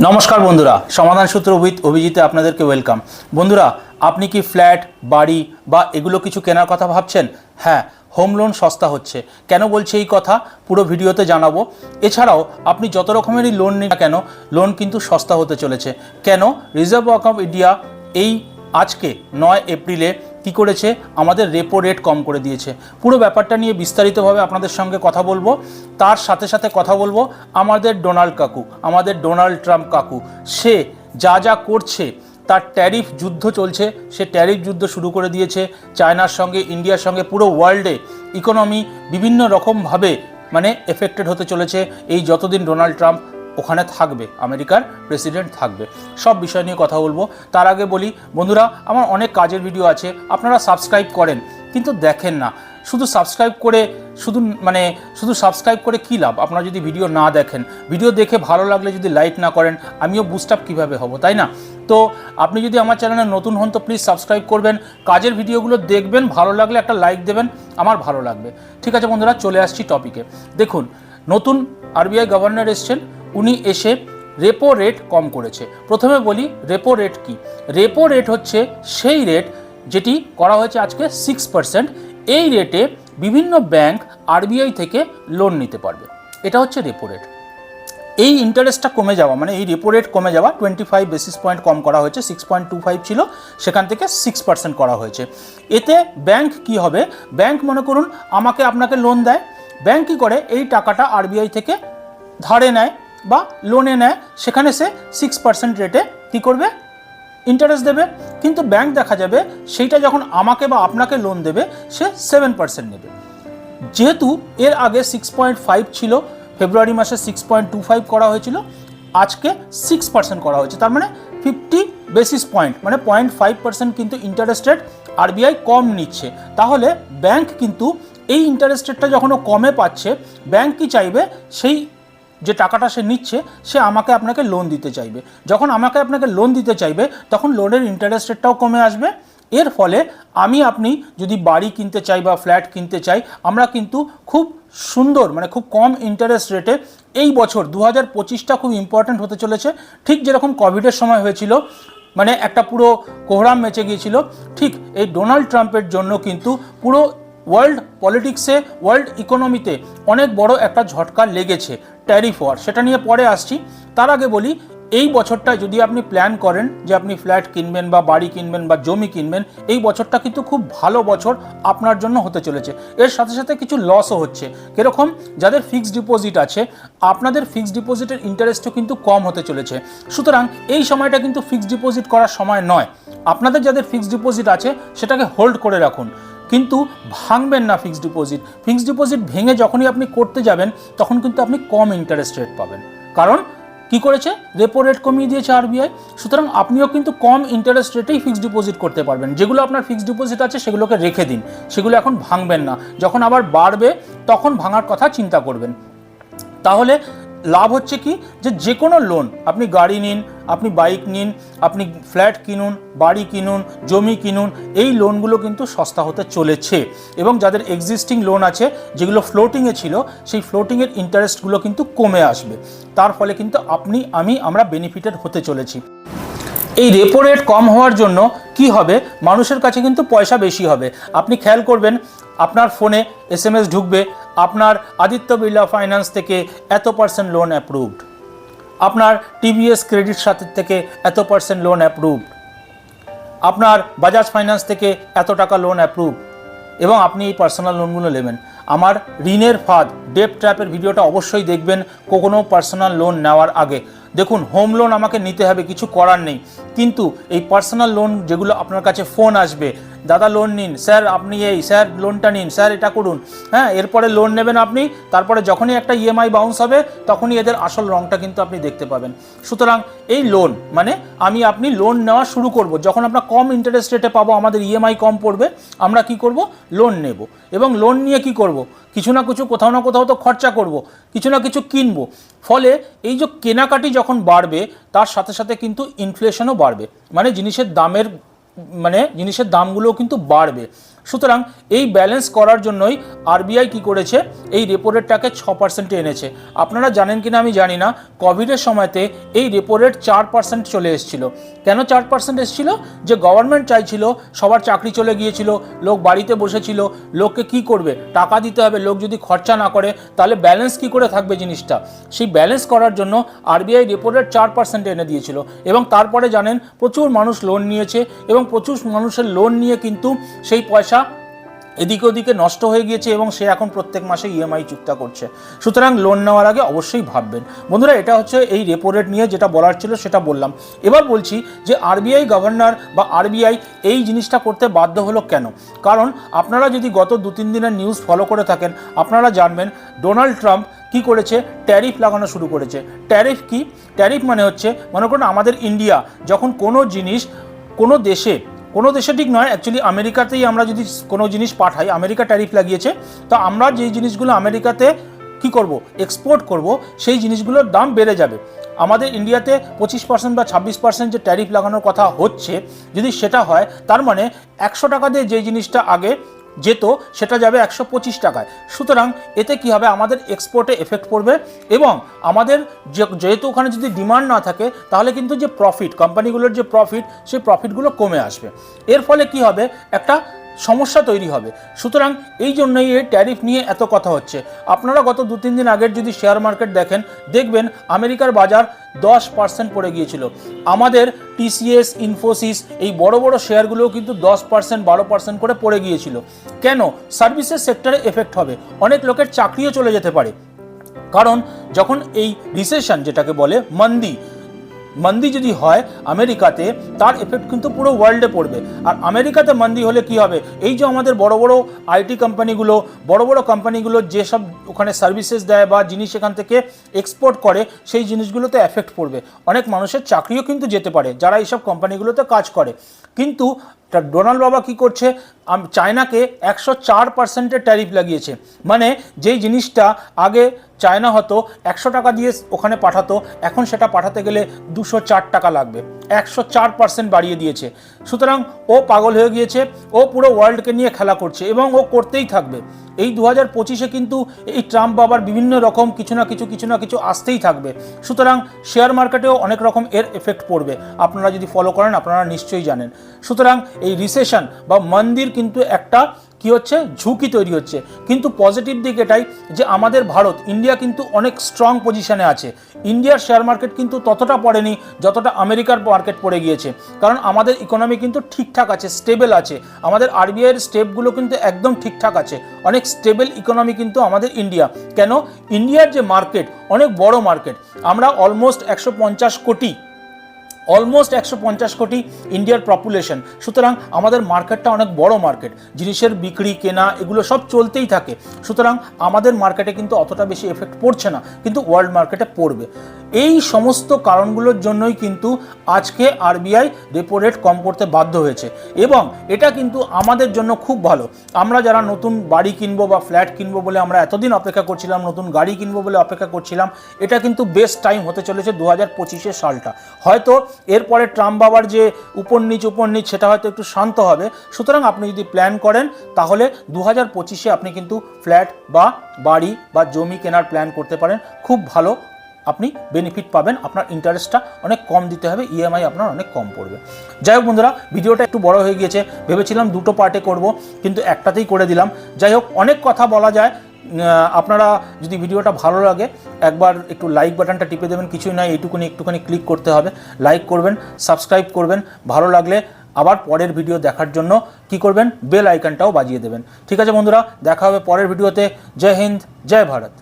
নমস্কার বন্ধুরা, সমাধান সূত্র উইথ অভিজিতে আপনাদেরকে ওয়েলকাম। বন্ধুরা, আপনি কি ফ্ল্যাট, বাড়ি বা এগুলো কিছু কেনার কথা ভাবছেন? হ্যাঁ হোম লোন সস্তা হচ্ছে। কেন বলছি এই কথা? পুরো ভিডিওতে জানাব। এছাড়াও, আপনি যত রকমেরই লোন নিন কেন, লোন কিন্তু সস্তা হতে চলেছে। কেন? রিজার্ভ ব্যাঙ্ক অফ ইন্ডিয়া এই আজকে নয় এপ্রিলে কি করেছে? আমাদের রেপো রেট কম করে দিয়েছে। পুরো ব্যাপারটা নিয়ে বিস্তারিতভাবে আপনাদের সঙ্গে কথা বলব। তার সাথে সাথে কথা বলব আমাদের ডোনাল্ড কাকু, আমাদের ডোনাল্ড ট্রাম্প কাকু। সে যা যা করছে, তার ট্যারিফ যুদ্ধ চলছে। সে ট্যারিফ যুদ্ধ শুরু করে দিয়েছে চায়নার সঙ্গে, ইন্ডিয়ার সঙ্গে, পুরো ওয়ার্ল্ডে ইকোনমি বিভিন্ন রকমভাবে মানে এফেক্টেড হতে চলেছে। এই যতদিন ডোনাল্ড ট্রাম্প ওখানে থাকবে, আমেরিকার প্রেসিডেন্ট থাকবে। সব বিষয় নিয়ে কথা বলব। তার আগে বলি, বন্ধুরা, আমার অনেক কাজের ভিডিও আছে, আপনারা সাবস্ক্রাইব করেন। কিন্তু দেখেন না, শুধু সাবস্ক্রাইব করে, শুধু মানে শুধু সাবস্ক্রাইব করে কী লাভ? আপনারা যদি ভিডিও না দেখেন ভিডিও দেখে ভালো লাগলে যদি লাইক না করেন, আমিও বুস্ট আপ কীভাবে হব, তাই না? তো আপনি যদি আমার চ্যানেলে নতুন হন, তো প্লিজ সাবস্ক্রাইব করবেন। কাজের ভিডিওগুলো দেখবেন, ভালো লাগলে একটা লাইক দেবেন, আমার ভালো লাগবে। ঠিক আছে বন্ধুরা, চলে আসছি টপিকে দেখুন, নতুন আরবিআই গভর্নর এসছেন উনি এসে রেপো রেট কম করেছে। প্রথমে বলি রেপো রেট কি? রেপো রেট হচ্ছে সেই রেট যেটি করা হয়েছে আজকে সিক্স পার্সেন্ট এই রেটে বিভিন্ন ব্যাংক আরবিআই থেকে লোন নিতে পারবে। এটা হচ্ছে রেপো রেট এই ইন্টারেস্টটা কমে যাওয়া মানে এই রেপো রেট কমে যাওয়া টোয়েন্টি ফাইভ বেসিস পয়েন্ট কম করা হয়েছে সিক্স পয়েন্ট টু ফাইভ ছিল, সেখান থেকে সিক্স পার্সেন্ট করা হয়েছে। এতে ব্যাংক কি হবে? ব্যাংক মনে করুন, আমাকে আপনাকে লোন দেয়। ব্যাংক কী করে? এই টাকাটা আরবিআই থেকে ধারে নেয়। বা লোনে নেয়, সেখানে সে সিক্স পার্সেন্ট রেটে কী করবে? ইন্টারেস্ট দেবে। কিন্তু ব্যাংক দেখা যাবে, সেইটা যখন আমাকে বা আপনাকে লোন দেবে, সে সেভেন পার্সেন্ট নেবে। যেহেতু এর আগে সিক্স পয়েন্ট ফাইভ ছিল, ফেব্রুয়ারি মাসে সিক্স পয়েন্ট টু ফাইভ করা হয়েছিল, আজকে সিক্স পার্সেন্ট করা হয়েছে। তার মানে ফিফটি বেসিস পয়েন্ট মানে পয়েন্ট ফাইভ পার্সেন্ট কিন্তু ইন্টারেস্ট রেট আরবিআই কম নিচ্ছে। তাহলে ব্যাংক কিন্তু এই ইন্টারেস্ট রেটটা যখন কমে পাচ্ছে ব্যাংক কি চাইবে? সেই যে টাকাটা সে নিচ্ছে, সে আমাকে আপনাকে লোন দিতে চাইবে। যখন আমাকে আপনাকে লোন দিতে চাইবে, তখন লোনের ইন্টারেস্ট রেটটাও কমে আসবে। এর ফলে আমি, আপনি যদি বাড়ি কিনতে চাই বা ফ্ল্যাট কিনতে চাই, আমরা কিন্তু খুব সুন্দর মানে খুব কম ইন্টারেস্ট রেটে এই বছর দু হাজার পঁচিশটা খুব ইম্পর্ট্যান্ট হতে চলেছে। ঠিক যেরকম কোভিডের সময় হয়েছিল মানে একটা পুরো কোহরাম মেচে গিয়েছিল, ঠিক এই ডোনাল্ড ট্রাম্পের জন্য কিন্তু পুরো ওয়ার্ল্ড পলিটিক্সে, ওয়ার্ল্ড ইকোনমিতে অনেক বড় একটা ঝটকা লেগেছে ট্যারিফ ওয়ার সেটা নিয়ে পরে আসছি। তার আগে বলি, এই বছরটা যদি আপনি প্ল্যান করেন যে আপনি ফ্ল্যাট কিনবেন বা বাড়ি কিনবেন বা জমি কিনবেন, এই বছরটা কিন্তু খুব ভালো বছর আপনার জন্য হতে চলেছে। এর সাথে সাথে কিছু লসও হচ্ছে। কীরকম? যাদের ফিক্সড ডিপোজিট আছে, আপনাদের ফিক্সড ডিপোজিটের ইন্টারেস্টও কিন্তু কম হতে চলেছে। সুতরাং এই সময়টা কিন্তু ফিক্সড ডিপোজিট করার সময় নয়। আপনাদের যাদের ফিক্সড ডিপোজিট আছে, সেটাকে হোল্ড করে রাখুন। কিন্তু ভাঙবেন না ফিক্সড ডিপোজিট ফিক্সড ডিপোজিট ভেঙে যখনই আপনি করতে যাবেন, তখন কিন্তু আপনি কম ইন্টারেস্ট রেট পাবেন। কারণ কি করেছে? রেপো রেট কমিয়ে দিয়েছে আরবিআই সুতরাং আপনিও কিন্তু কম ইন্টারেস্ট রেটেই ফিক্সড ডিপোজিট করতে পারবেন। যেগুলো আপনার ফিক্সড ডিপোজিট আছে, সেগুলোকে রেখে দিন। সেগুলো এখন ভাঙবেন না। যখন আবার বাড়বে, তখন ভাঙার কথা চিন্তা করবেন। তাহলে লাভ হচ্ছে কি? যে যে কোনো লোন আপনি গাড়ি নিন, আপনি বাইক নিন, আপনি ফ্ল্যাট কিনুন, বাড়ি কিনুন, জমি কিনুন, এই লোনগুলো কিন্তু সস্তা হতে চলেছে। এবং যাদের এক্সিস্টিং লোন আছে, যেগুলো ফ্লোটিংয়ে ছিল, সেই ফ্লোটিংয়ের ইন্টারেস্টগুলো কিন্তু কমে আসবে। তার ফলে কিন্তু আপনি, আমি, আমরা বেনিফিটেড হতে চলেছি। এই রেপো রেট কম হওয়ার জন্য কি হবে? মানুষের কাছে কিন্তু পয়সা বেশি হবে। আপনি খেয়াল করবেন আপনার ফোনে এস এম এস ঢুকবে, আপনার আদিত্য বিড়লা ফাইন্যান্স থেকে এত পার্সেন্ট লোন অ্যাপ্রুভড আপনার টিভিএস ক্রেডিট সাথে থেকে এত পার্সেন্ট লোন অ্যাপ্রুভড আপনার বাজাজ ফাইন্যান্স থেকে এত টাকা লোন অ্যাপ্রুভ এবং আপনি এই পার্সোনাল লোনগুলো নেবেন। আমার ঋণের ফাঁদ ডেপ ট্র্যাপের ভিডিওটা অবশ্যই দেখবেন কোনো পার্সোনাল লোন নেওয়ার আগে। দেখুন হোম লোন আমাকে নিতে হবে, কিছু করার নেই। কিন্তু এই পার্সোনাল লোন যেগুলো আপনার কাছে ফোন আসবে দাদা লোন নিন। স্যার, আপনি এই, স্যার লোনটা নিন। স্যার, এটা করুন। হ্যাঁ এরপরে লোন নেবেন আপনি, তারপরে যখনই একটা ইএমআই বাউন্স হবে, তখনই এদের আসল রংটা কিন্তু আপনি দেখতে পাবেন। সুতরাং এই লোন মানে আমি আপনি লোন নেওয়া শুরু করব। যখন আমরা কম ইন্টারেস্ট রেটে পাবো, আমাদের ইএমআই কম পড়বে, আমরা কি করব? লোন নেব। এবং লোন নিয়ে কি করব? কিছু না কিছু, কোথাও না কোথাও তো খরচা করব, কিছু না কিছু কিনবো। ফলে এই যে কেনাকাটি যখন বাড়বে, তার সাথে সাথে কিন্তু ইনফ্লেশনও বাড়বে। মানে জিনিসের দামের মানে জিনিসের দামগুলোও কিন্তু বাড়বে। সুতরাং এই ব্যালেন্স করার জন্যই আরবিআই কি করেছে? এই রেপো রেটটাকে ছ পার্সেন্টে এনেছে। আপনারা জানেন কিনা আমি জানি না কোভিডের সময়তে এই রেপো রেট চার পার্সেন্ট চলে এসেছিল। কেন চার পার্সেন্ট এসেছিল? যে গভর্নমেন্ট চাইছিল, সবার চাকরি চলে গিয়েছিল, লোক বাড়িতে বসেছিল, লোককে কি করবে? টাকা দিতে হবে, লোক যদি খরচা না করে, তাহলে ব্যালেন্স কি করে থাকবে জিনিসটা? সেই ব্যালেন্স করার জন্য আরবিআই রেপো রেট চার পার্সেন্ট এনে দিয়েছিল। এবং তারপরে জানেন, প্রচুর মানুষ লোন নিয়েছে এবং প্রচুর মানুষের লোন নিয়ে কিন্তু সেই পয়সা এদিকে ওদিকে নষ্ট হয়ে গিয়েছে এবং সে এখন প্রত্যেক মাসে ইএমআই চুক্তা করছে। সুতরাং লোন নেওয়ার আগে অবশ্যই ভাববেন। বন্ধুরা, এটা হচ্ছে এই রেপো রেট নিয়ে যেটা বলার ছিল সেটা বললাম। এবার বলছি যে আরবিআই গভর্নর বা আরবিআই এই জিনিসটা করতে বাধ্য হলো কেন? কারণ আপনারা যদি গত দু তিন দিনের নিউজ ফলো করে থাকেন, আপনারা জানবেন ডোনাল্ড ট্রাম্প কি করেছে? ট্যারিফ লাগানো শুরু করেছে। ট্যারিফ কি? ট্যারিফ মানে হচ্ছে, মনে করুন আমাদের ইন্ডিয়া যখন কোনো জিনিস কোনো দেশে কোনো দেশে ঠিক নয় অ্যাকচুয়ালি আমেরিকাতেই আমরা যদি কোনো জিনিস পাঠাই, আমেরিকা ট্যারিফ লাগিয়েছে, তো আমরা যেই জিনিসগুলো আমেরিকাতে কি করব? এক্সপোর্ট করব, সেই জিনিসগুলোর দাম বেড়ে যাবে। আমাদের ইন্ডিয়াতে পঁচিশ পার্সেন্ট বা ছাব্বিশ পার্সেন্ট যে ট্যারিফ লাগানোর কথা হচ্ছে, যদি সেটা হয়, তার মানে একশো টাকা দিয়ে যেই জিনিসটা আগে যেত সেটা যাবে একশো পঁচিশ টাকায়। সুতরাং এতে কি হবে? আমাদের এক্সপোর্টে এফেক্ট পড়বে এবং আমাদের যেহেতু ওখানে যদি ডিমান্ড না থাকে, তাহলে কিন্তু যে প্রফিট কোম্পানিগুলোর যে প্রফিট সেই প্রফিটগুলো কমে আসবে। এর ফলে কি হবে? একটা সমস্যা তৈরি হবে। সুতরাং এই জন্যই এই ট্যারিফ নিয়ে এত কথা হচ্ছে। আপনারা গত দু তিন দিন আগের যদি শেয়ার মার্কেট দেখেন, দেখবেন আমেরিকার বাজার দশ পার্সেন্ট পড়ে গিয়েছিল। আমাদের টিসিএস, ইনফোসিস এই বড় বড় শেয়ারগুলোও কিন্তু দশ পার্সেন্ট বারো পার্সেন্ট করে পড়ে গিয়েছিল। কেন? সার্ভিসেস সেক্টরে এফেক্ট হবে। অনেক লোকের চাকরিও চলে যেতে পারে। কারণ যখন এই রিসেশন যেটাকে বলে মন্দি মন্দি যদি হয় আমেরিকাতে, তার এফেক্ট কিন্তু পুরো ওয়ার্ল্ডে পড়বে। আর আমেরিকাতে মন্দি হলে কি হবে? এই যে আমাদের বড় বড় আইটি কোম্পানিগুলো বড় বড় কোম্পানিগুলো যেসব ওখানে সার্ভিসেস দেয় বা জিনিস এখান থেকে এক্সপোর্ট করে, সেই জিনিসগুলোতে এফেক্ট পড়বে। অনেক মানুষের চাকরিও কিন্তু যেতে পারে, যারা এইসব কোম্পানিগুলোতে কাজ করে। কিন্তু তা ডোনাল্ড বাবা কি করছে? চায়নাকে একশো চার পার্সেন্টের ট্যারিফ লাগিয়েছে। মানে যেই জিনিসটা আগে চায়না হতো, একশো টাকা দিয়ে ওখানে পাঠাতো, এখন সেটা পাঠাতে গেলে দুশো চার টাকা লাগবে। একশো চার পার্সেন্ট বাড়িয়ে দিয়েছে। সুতরাং ও পাগল হয়ে গিয়েছে, ও পুরো ওয়ার্ল্ডকে নিয়ে খেলা করছে এবং ও করতেই থাকবে। এই দু হাজার পঁচিশে কিন্তু এই ট্রাম্প বাবার বিভিন্ন রকম কিছু না কিছু কিছু না কিছু আসতেই থাকবে। সুতরাং শেয়ার মার্কেটেও অনেক রকম এর এফেক্ট পড়বে। আপনারা যদি ফলো করেন, আপনারা নিশ্চয়ই জানেন। সুতরাং এই রিসেশন বা মন্দির কিন্তু একটা কি হচ্ছে? ঝুঁকি তৈরি হচ্ছে। কিন্তু পজিটিভ দিক এটাই যে আমাদের ভারত ইন্ডিয়া কিন্তু অনেক স্ট্রং পজিশনে আছে। ইন্ডিয়ার শেয়ার মার্কেট কিন্তু ততটা পড়েনি যতটা আমেরিকার মার্কেট পড়ে গিয়েছে। কারণ আমাদের ইকোনমি কিন্তু ঠিকঠাক আছে স্টেবল আছে। আমাদের আরবিআইয়ের স্টেপগুলো কিন্তু একদম ঠিকঠাক আছে। অনেক স্টেবল ইকোনমি কিন্তু আমাদের ইন্ডিয়া কেন? ইন্ডিয়ার যে মার্কেট অনেক বড় মার্কেট আমরা অলমোস্ট একশো পঞ্চাশ কোটি অলমোস্ট একশো পঞ্চাশ কোটি ইন্ডিয়ার পপুলেশন সুতরাং আমাদের মার্কেটটা অনেক বড় মার্কেট জিনিসের বিক্রি, কেনা, এগুলো সব চলতেই থাকে। সুতরাং আমাদের মার্কেটে কিন্তু অতটা বেশি এফেক্ট পড়ছে না, কিন্তু ওয়ার্ল্ড মার্কেটে পড়বে। এই সমস্ত কারণগুলোর জন্যই কিন্তু আজকে আরবিআই রেপো রেট কম করতে বাধ্য হয়েছে। এবং এটা কিন্তু আমাদের জন্য খুব ভালো। আমরা যারা নতুন বাড়ি কিনবো বা ফ্ল্যাট কিনবো বলে আমরা এতদিন অপেক্ষা করছিলাম, নতুন গাড়ি কিনবো বলে অপেক্ষা করছিলাম, এটা কিন্তু বেস্ট টাইম হতে চলেছে দু হাজার সালটা। হয়তো এরপরে ট্রাম্প বাবার যে উপর নিচ উপর নিচ সেটা হয়তো একটু শান্ত হবে। সুতরাং আপনি যদি প্ল্যান করেন, তাহলে দু হাজার পঁচিশে আপনি কিন্তু ফ্ল্যাট বা বাড়ি বা জমি কেনার প্ল্যান করতে পারেন। খুব ভালো আপনি বেনিফিট পাবেন। আপনার ইন্টারেস্টটা অনেক কম দিতে হবে ইএমআই আপনার অনেক কম পড়বে। যাই হোক বন্ধুরা, ভিডিওটা একটু বড় হয়ে গিয়েছে। ভেবেছিলাম দুটো পার্টে করব, কিন্তু একটাতেই করে দিলাম। যাই হোক, অনেক কথা বলা যায়। আপনারা যদি ভিডিওটা ভালো লাগে, একবার একটু লাইক বাটনটা টিপে দেবেন, কিছুই নয়, এইটুকুনি, একটুখানি ক্লিক করতে হবে। লাইক করবেন সাবস্ক্রাইব করবেন, ভালো লাগলে আবার পরের ভিডিও দেখার জন্য কি করবেন? বেল আইকনটাও বাজিয়ে দেবেন। ঠিক আছে বন্ধুরা, দেখা হবে পরের ভিডিওতে জয় হিন্দ, জয় ভারত।